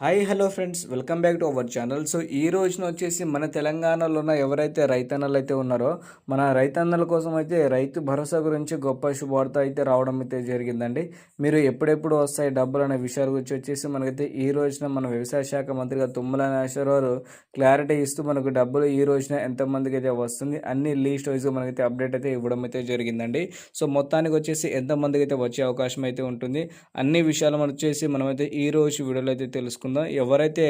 Hi hello friends. Welcome back to our channel. So ఈ రోజున వచ్చేసి మన తెలంగాణలో ఉన్న ఎవరైతే రైతన్నలు అయితే ఉన్నారో మన రైతన్నల కోసం అయితే రైతు భరోసా గురించి గొప్ప శుభవార్త అయితే రావడం అయితే జరిగిందండి. మీరు ఎప్పుడెప్పుడు వస్తాయి డబ్బులు అనే విషయాల గురించి వచ్చేసి మనకైతే ఈ రోజున మన వ్యవసాయ శాఖ మంత్రిగా తుమ్మల నాగేశ్వరరావు క్లారిటీ ఇస్తూ మనకు డబ్బులు ఈ రోజున ఎంతమందికి అయితే వస్తుంది అన్ని లీస్ట్ వైజ్గా మనకైతే అప్డేట్ అయితే ఇవ్వడం అయితే జరిగిందండి. సో మొత్తానికి వచ్చేసి ఎంతమందికి అయితే వచ్చే అవకాశం అయితే ఉంటుంది అన్ని విషయాలు మనం వచ్చేసి మనమైతే ఈ రోజు వీడియోలో అయితే తెలుసుకుందాం. ఎవరైతే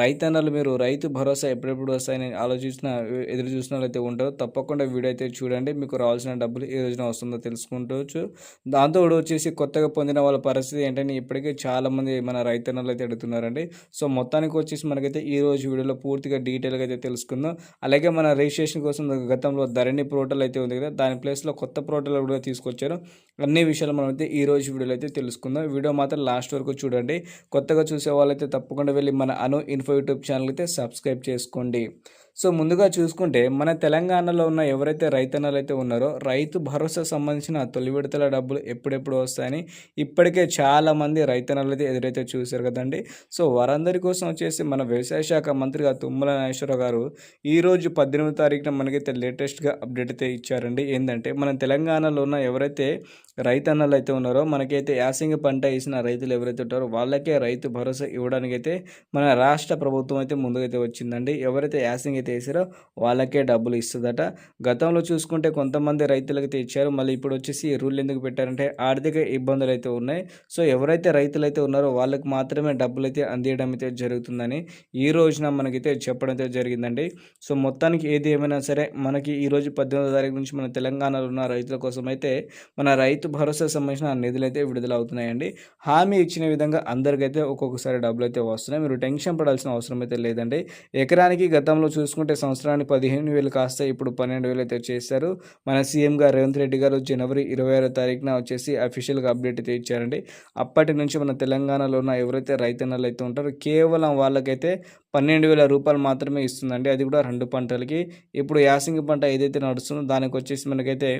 రైతన్నలు మీరు రైతు భరోసా ఎప్పుడెప్పుడు వస్తాయని ఆలోచించిన ఎదురు చూసిన అయితే ఉంటారో తప్పకుండా వీడియో అయితే చూడండి. మీకు రావాల్సిన డబ్బులు ఏ రోజున వస్తుందో తెలుసుకుంటవచ్చు దాంతో కూడా వచ్చేసి కొత్తగా పొందిన వాళ్ళ పరిస్థితి ఏంటంటే ఇప్పటికే చాలామంది మన రైతన్నలు అయితే అడుగుతున్నారండి. సో మొత్తానికి వచ్చేసి మనకైతే ఈ రోజు వీడియోలో పూర్తిగా డీటెయిల్గా అయితే తెలుసుకుందాం. అలాగే మన రిజిస్ట్రేషన్ కోసం గతంలో ధరణి పోర్టల్ అయితే ఉంది కదా దాని ప్లేస్లో కొత్త పోర్టల్ కూడా తీసుకొచ్చారు. అన్ని విషయాలు మనం అయితే ఈ రోజు వీడియోలో అయితే తెలుసుకుందాం. వీడియో మాత్రం లాస్ట్ వరకు చూడండి. కొత్తగా చూసే వాళ్ళైతే తప్పకుండా వెళ్ళి మన అను ఇన్ఫో యూట్యూబ్ ఛానల్ అయితే సబ్స్క్రైబ్ చేసుకోండి. సో ముందుగా చూసుకుంటే మన తెలంగాణలో ఉన్న ఎవరైతే రైతన్నలు అయితే ఉన్నారో రైతు భరోసా సంబంధించిన తొలి విడతల డబ్బులు ఎప్పుడెప్పుడు వస్తాయని ఇప్పటికే చాలామంది రైతన్నలు అయితే ఎదురైతే చూశారు కదండి. సో వారందరి కోసం వచ్చేసి మన వ్యవసాయ శాఖ మంత్రిగా తుమ్మల నాగేశ్వరరావు గారు ఈరోజు పద్దెనిమిది తారీఖున మనకైతే లేటెస్ట్గా అప్డేట్ అయితే ఇచ్చారండి. ఏంటంటే మన తెలంగాణలో ఉన్న ఎవరైతే రైతన్నలు అయితే ఉన్నారో మనకైతే యాసంగి పంట వేసిన రైతులు ఎవరైతే ఉంటారో వాళ్ళకే రైతు భరోసా ఇవ్వడానికైతే మన రాష్ట్ర ప్రభుత్వం అయితే ముందుకైతే వచ్చిందండి. ఎవరైతే యాసింగ్ అయితే వేసారో వాళ్ళకే డబ్బులు ఇస్తుందట. గతంలో చూసుకుంటే కొంతమంది రైతులకైతే ఇచ్చారు. మళ్ళీ ఇప్పుడు వచ్చేసి ఈ రూల్ ఎందుకు పెట్టారంటే ఆర్థిక ఇబ్బందులు అయితే ఉన్నాయి. సో ఎవరైతే రైతులు అయితే ఉన్నారో వాళ్ళకి మాత్రమే డబ్బులు అయితే అందియడం అయితే జరుగుతుందని ఈ రోజున మనకైతే చెప్పడం అయితే జరిగిందండి. సో మొత్తానికి ఏది ఏమైనా సరే మనకి ఈ రోజు పద్దెనిమిదో తారీఖు నుంచి మన తెలంగాణలో ఉన్న రైతుల కోసం అయితే మన రైతు భరోసా సంబంధించిన నిధులు అయితే విడుదల అవుతున్నాయండి హామీ ఇచ్చిన విధంగా అందరికైతే ఒక్కొక్కసారి డబ్బులు అయితే వస్తున్నాయి. మీరు టెన్షన్ పడాల్సిన అవసరం అయితే లేదండి. ఎకరానికి గతంలో చూసుకుంటే సంవత్సరానికి పదిహేను వేలు కాస్త ఇప్పుడు పన్నెండు వేలు అయితే చేశారు. మన సీఎం గారు రేవంత్ రెడ్డి గారు జనవరి ఇరవై ఆరో తారీఖున వచ్చేసి అఫీషియల్గా అప్డేట్ అయితే ఇచ్చారండి. అప్పటి నుంచి మన తెలంగాణలో ఉన్న ఎవరైతే రైతన్నలు అయితే ఉంటారో కేవలం వాళ్ళకైతే పన్నెండు వేల రూపాయలు మాత్రమే ఇస్తుందండి. అది కూడా రెండు పంటలకి. ఇప్పుడు యాసింగి పంట ఏదైతే నడుస్తుందో దానికి వచ్చేసి మనకైతే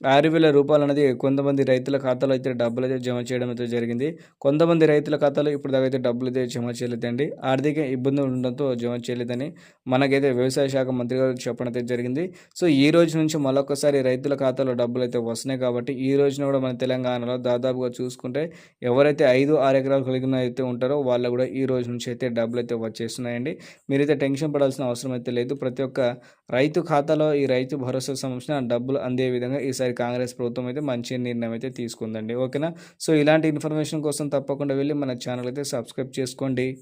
ఆరు వేల రూపాయలు అనేది కొంతమంది రైతుల ఖాతాలో అయితే డబ్బులు అయితే జమ చేయడం అయితే జరిగింది. కొంతమంది రైతుల ఖాతాలో ఇప్పుడు దాకైతే అయితే డబ్బులు అయితే జమ చేయలేదండి. ఆర్థిక ఇబ్బందులు ఉండడంతో జమ చేయలేదని మనకైతే వ్యవసాయ శాఖ మంత్రి గారు చెప్పడం అయితే జరిగింది. సో ఈ రోజు నుంచి మరొకసారి రైతుల ఖాతాలో డబ్బులు అయితే వస్తున్నాయి కాబట్టి ఈ రోజున కూడా మన తెలంగాణలో దాదాపుగా చూసుకుంటే ఎవరైతే ఐదు ఆరు ఎకరాలు కలిగిన అయితే ఉంటారో వాళ్ళు కూడా ఈ రోజు నుంచి అయితే డబ్బులు అయితే వచ్చేస్తున్నాయండి. మీరైతే టెన్షన్ పడాల్సిన అవసరం అయితే లేదు. ప్రతి ఒక్క రైతు ఖాతాలో ఈ రైతు భరోసా సంబంధించిన డబ్బులు అందే విధంగా ఈసారి కాంగ్రెస్ ప్రభుత్వం అయితే మంచి నిర్ణయం అయితే తీసుకుందండి. ఓకేనా? సో ఇలాంటి ఇన్ఫర్మేషన్ కోసం తప్పకుండా వెళ్ళి మన ఛానల్ అయితే సబ్స్క్రైబ్ చేసుకోండి.